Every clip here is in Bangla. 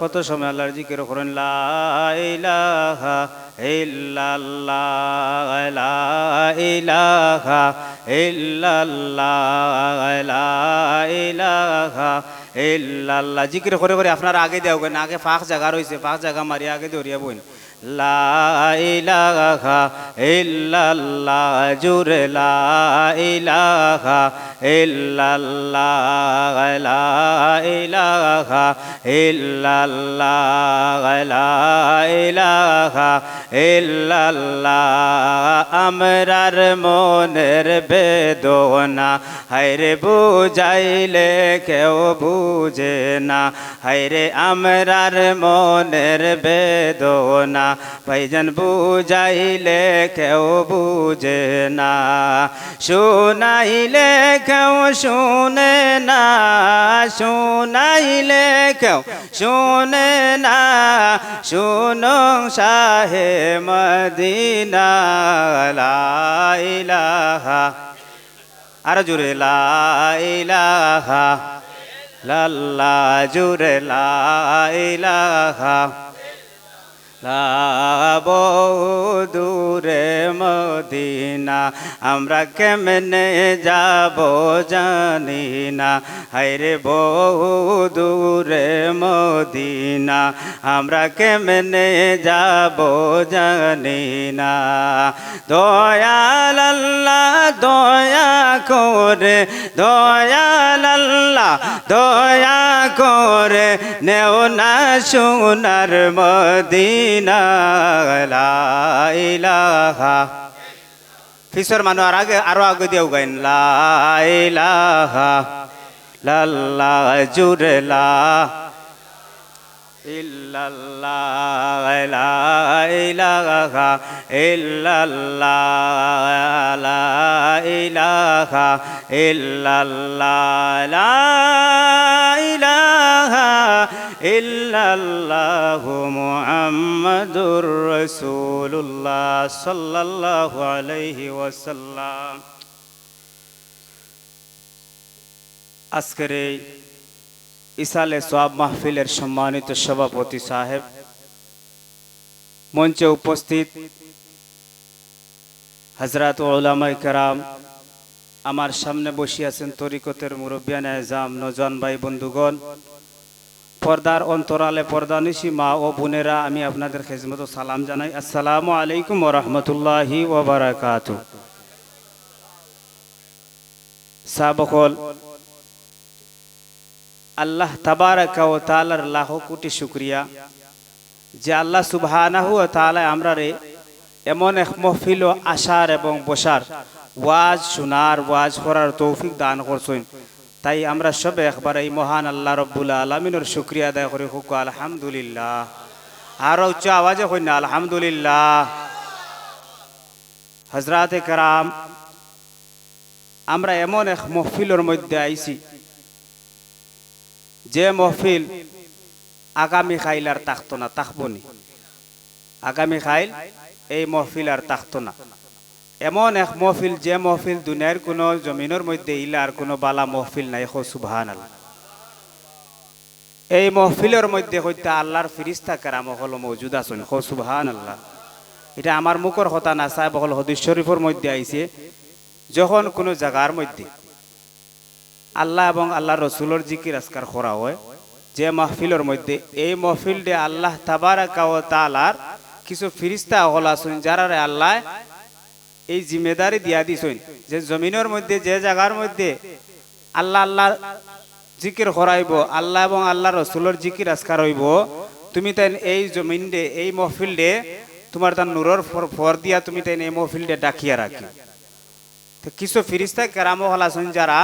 কত সময় আল্লাহর জিকির করেন? লা ইলাহা ইল্লাল্লাহ, লা ইলাহা ইল্লাল্লাহ, লা ইলাহা ইল্লাল্লাহ। জিকির করে করে আপনার আগে দেও কেন আগে ফাঁক জায়গা রয়েছে, ফাঁক জায়গা মারি আগে দৌড়িয়া বইন। লা ইলাহা ইল্লাল্লাহ জুরে লা ইল্লাল্লাহ, লা ইলাহা ইল্লাল্লাহ, লা ইলাহা ইল্লাল্লাহ। আমরার মনের বেদনা, হায়রে বুঝাইলে কেউ বুঝে না। হায়রে আমরার মনের বেদনা, ভাইজান বুঝাইলে কেউ বুঝে না। শুনাইলে কেউ শুনে না, শুনাইলে কেউ শুনে না। শুনুন শাহে মদিনা, লা ইলাহা, আর জুড়ে লা ইলাহা, লাল্লা জুড়ে লা বহু দূরে মদিনা। আমরা কেমনে যাব জানি না। হাইরে বহু দূরে মদিনা। আমরা কেমনে যাব জানি না। দয়াল আল্লাহ, দয়া করে। দয়াল আল্লাহ, দয়া করে নেও না সোনার মদিনা লা ইলাহা ফিসর মানুষ আর আগে আরও আগে দিয়েও গাইন লা ইলাহা লাল্লা জুরলা ইল্লাল্লাহ লা ইলাহা ইল্লাল্লাহ লা ইলাহা ইল্লাল্লাহ লা ইল্লাল্লাহ মুহাম্মাদুর রাসূলুল্লাহ সাল্লাল্লাহু আলাইহি ওয়াসাল্লাম। আজকের ইসালে সোয়াব মাহফিলের সম্মানিত সভাপতি সাহেব মঞ্চে উপস্থিত হজরত ওলামাই কারাম আমার সামনে বসে আছেন তরিকতের মুরব্বিয়ান এজাম নজন ভাই বন্ধুগণ। পর্দার অন্তরালে পর্দা নিশি মা ও বোনেরা, আমি আপনাদের খেজমত সালাম জানাই। আসসালামু আলাইকুম ওরহমতুল্লাহি ওবরাকাতু সাবকল, আল্লাহ তাবারাকা ও তালার লাখ কোটি শুক্রিয়া। যে আল্লাহ সুবহানাহু ও তাআলা আমরা রে এমন এক মহফিল ও আশার এবং বসার ওয়াজ শোনার, ওয়াজ করার তৌফিক দান করছেন। তাই আমরা সবে একবার এই মহান আল্লাহ রব্বুল আলমিনের শুক্রিয়া আদায় করি। হুক, আলহামদুলিল্লাহ। আর উচ্চ আওয়াজে হই না, আলহামদুলিল্লাহ। হজরাতে কারাম, আমরা এমন এক মহফিলের মধ্যে আইছি, যে মহফিল আগামী খাইল আর তাকতো না তাকবনি আগামী খাইল এই মহফিল আর তাকতো না। এমন এক মহফিল যে মহফিল দুনিয়ার কোনো জমিনের মধ্যে ইলা আর কোনো বালা মহফিল নাই, হো সুবহান এই মহফিলের মধ্যে হইতে আল্লাহর ফিরিস্তা কেরাম হল মৌজুদ আছেন, হো আল্লাহ এটা আমার মুখর কথা না, সাহেব হল হদিস শরীফের মধ্যে আইছে, যখন কোনো জায়গার মধ্যে আল্লাহ এবং আল্লাহ রসুলোর জিকির আজকার করা হয়, যে মাহফিলের মধ্যে এই মাহফিলটে আল্লাহ তাবারাকা ও তালার কিছু ফিরিস্তা হল আসুন যারা আল্লাহ এই জিম্মেদারি দিয়া দিছেন। যে জমিনের মধ্যে, যে জায়গার মধ্যে আল্লাহ আল্লাহ জিকির করাইব, আল্লাহ এবং আল্লাহ রসুলোর জিকির আজকার হইব, তুমি তাই এই জমিন দে এই মহফিল দে তোমার তার নূরের ফর দিয়া তুমি তাই এই মহফিল দে ডাকিয়া রাখি। কিছু ফিরিস্তা কেরাম হল আছেন যারা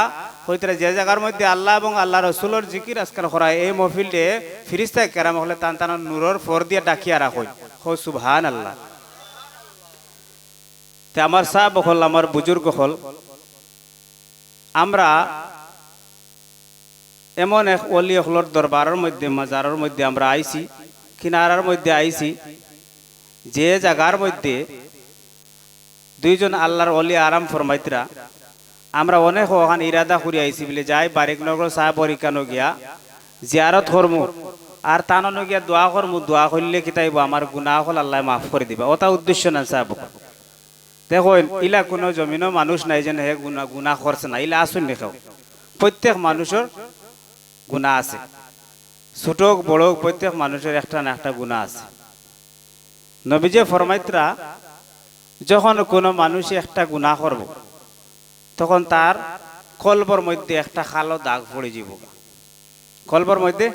হইতে যে জায়গার মধ্যে আল্লাহ এবং আল্লাহ রসুলোর জিকির আজকাল করায়, এই মহফিলটে ফিরিস্তা কেরাম হলে তান তান নূরের ফর দিয়া ডাকিয়া রাখো হো সুবহান আল্লাহ তে আমার সাহেব হল আমার বুজুর্গ হল। আমরা এমন এক অলি হলর দরবারের মধ্যে, মাজারের মধ্যে আমরা আইছি, কিনারার মধ্যে আইছি। যে জায়গার মধ্যে দুইজন আল্লাহর অলি আরাম ফরমাইতরা, আমরা অনেক ওখান ইরাদা করি আইছি বলে যাই, বারিকনগর সাহেব পরীক্ষানো গিয়া জিয়ারত হরমু আর তানো গিয়া দোয়া করমু, দোয়া করলে কিতাইব আমার গুনাহ হল, আল্লাহ মাফ করে দিবা। ওটা উদ্দেশ্য না সাহেব দেখুন ইলা কোনো জমিনও মানুষ নাই যেন হে গুনা গুনাহ করছে না। ইলা আসুন দেখাও প্রত্যেক মানুষের গুণা আছে। ছোট বড় প্রত্যেক মানুষের একটা না একটা গুণা আছে। নবীজে ফরমাইত্রা যখন কোনো মানুষ একটা গুণা করব তখন তার কলবর মধ্যে একটা খালো দাগ পড়ে যাব। কলবর মধ্যে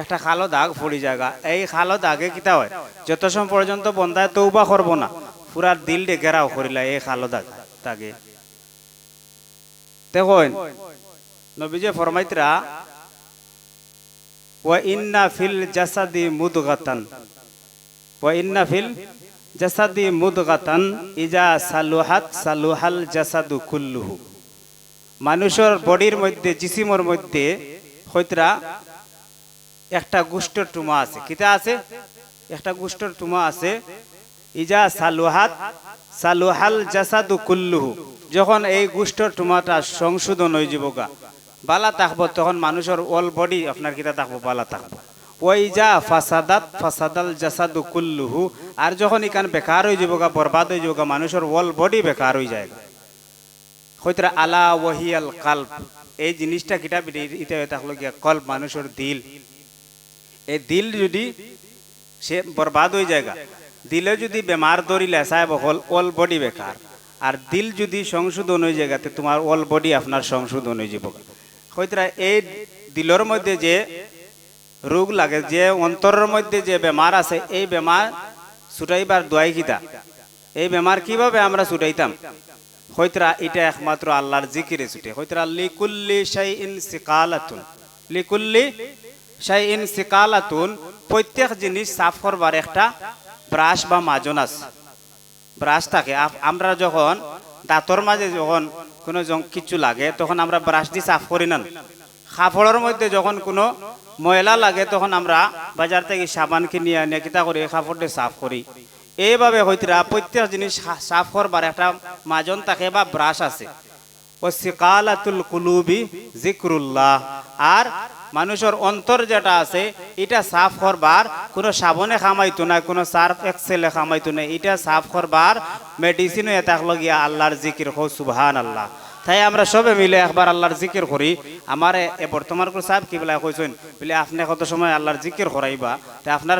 একটা খালো দাগ পড়ে জায়গা এই খালো দাগে কিতা হয়? যত সময় পর্যন্ত বন্ধায় তৌবা করব না। পুরা দিল ডে ঘেরাও করিলা এই খালো দাগে দেখুন নবীজে ফরমাইত্রা, ওয়া ইন্না ফিল জাসাদি মুদগাতান। ওয়া ইন্না ফিল জাসাদি মুদগাতান ইজা সালুহাত সালুহাল জাসাদু কুল্লুহু। মানুষের বডির মধ্যে, জিসিমর মধ্যে হইতরা একটা গুষ্ঠর টুমা আছে। কিতা আছে? একটা গুষ্ঠর টুমা আছে ইজা সালুহাত সালুহাল জাসাদু কুল্লুহু, যখন এই গুষ্ঠর টুমাটা সংশোধন হয়ে যাবগা বালা থাকব তখন মানুষের অল বডি আপনার কিতা থাকব বালা থাকব ওই যা ফাসাদাত ফাসাদাল জাসাদু কুল্লুহু, আর যখন ইকান বেকার হয়ে যাবগা বরবাদ হয়ে যাবগা মানুষের অল বডি বেকার হয়ে যায় হইতরা আলা ওয়াহিয়াল কাল্ব, এই জিনিসটা কিটা এটা থাকল গিয়া কল্প মানুষের দিল। এই দিল যদি সে বরবাদ হয়ে যায় দিলে যদি বেমার ধরিলে সাহেব হল অল বডি বেকার। আর দিল যদি সংশোধন হয়ে যায় তে তোমার অল বডি আপনার সংশোধন হয়ে যাব। হইতরা এই দিলের মধ্যে যে রোগ লাগে, যে অন্তরের মধ্যে যে বেমার আছে, এই বেমার ছুটাইবার দোয়াই কিতা? এই বেমার কীভাবে আমরা ছুটাইতাম? হইতরা এটা একমাত্র আল্লাহর জিকিরে ছুটে। হইতরা লিকুল্লি শাইইন সিকালাতুন। লিকুল্লি শাইইন সিকালাতুন প্রত্যেক জিনিস সাফ করবার একটা ব্রাশ বা মাজন আছে। ব্রাশ থাকে। আমরা যখন, দাঁতর মাঝে যখন কোনো কিছু লাগে, তখন আমরা ব্রাশ দিয়ে সাফ করি না। কাপড়ের মধ্যে যখন কোনো ময়লা লাগে, তখন আমরা বাজার থেকে সাবান কিনে আনিয়ে কিতা করি কাপড় দিয়ে সাফ করি। এইভাবে হইতরা প্রত্যেক জিনিস সাফ করবার একটা মাজন থাকে বা ব্রাশ আছে। আর মানুষের অন্তর যেটা আছে, এটা সাফ করবার কোনো সাবনে খামাইতো না, কোনো সার্ফ এক্সেলে খামাইতো না, এটা সাফ করবার মেডিসিনও এটা লগিয়া আল্লাহর জিকির হো সুবহান আল্লাহ তাই আমরা সবে মিলে একবার আল্লাহর জিকির করি। আমার এ বর্তমান সাহেব কি বলে কইছেন, বলে আপনি কত সময় আল্লাহর জিকির করাইবা? তা আপনার